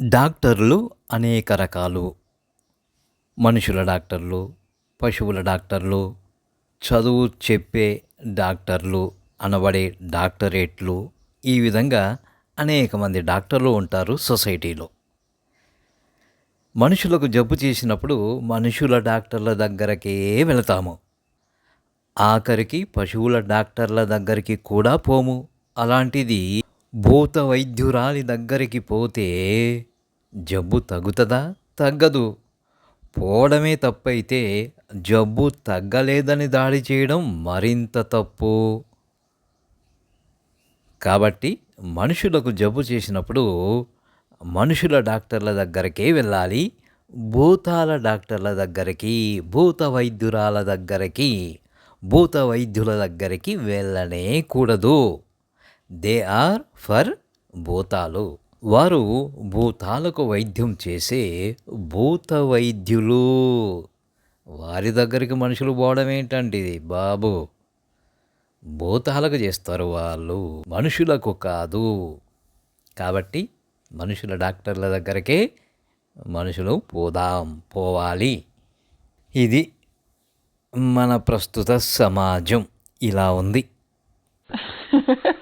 డాక్టర్లు అనేక రకాలు. మనుషుల డాక్టర్లు పశువుల డాక్టర్లు చదువు చెప్పే డాక్టర్లు అనబడే డాక్టరేట్లు ఈ విధంగా అనేక మంది డాక్టర్లు ఉంటారు సొసైటీలో. మనుషులకు జబ్బు చేసినప్పుడు మనుషుల డాక్టర్ల దగ్గరకే వెళతాము. ఆఖరికి పశువుల డాక్టర్ల దగ్గరికి కూడా పోము. అలాంటిది భూత వైద్యురాలి దగ్గరికి పోతే జబ్బు తగ్గుతుందా? తగ్గదు. పోవడమే తప్పైతే జబ్బు తగ్గలేదని దాడి చేయడం మరింత తప్పు. కాబట్టి మనుషులకు జబ్బు చేసినప్పుడు మనుషుల డాక్టర్ల దగ్గరకే వెళ్ళాలి. భూతాల డాక్టర్ల దగ్గరికి భూత వైద్యురాల దగ్గరికి భూత వైద్యుల దగ్గరికి వెళ్ళనే కూడదు. దే ఆర్ ఫర్ భూతాలు. వారు భూతాలకు వైద్యం చేసే భూత వైద్యులు వారి దగ్గరికి మనుషులు పోవడం ఏంటండి బాబు? భూతాలకు చేస్తారు వాళ్ళు మనుషులకు కాదు. కాబట్టి మనుషుల డాక్టర్ల దగ్గరకే మనుషులు పోదాం పోవాలి. ఇది మన ప్రస్తుత సమాజం. ఇలా ఉంది.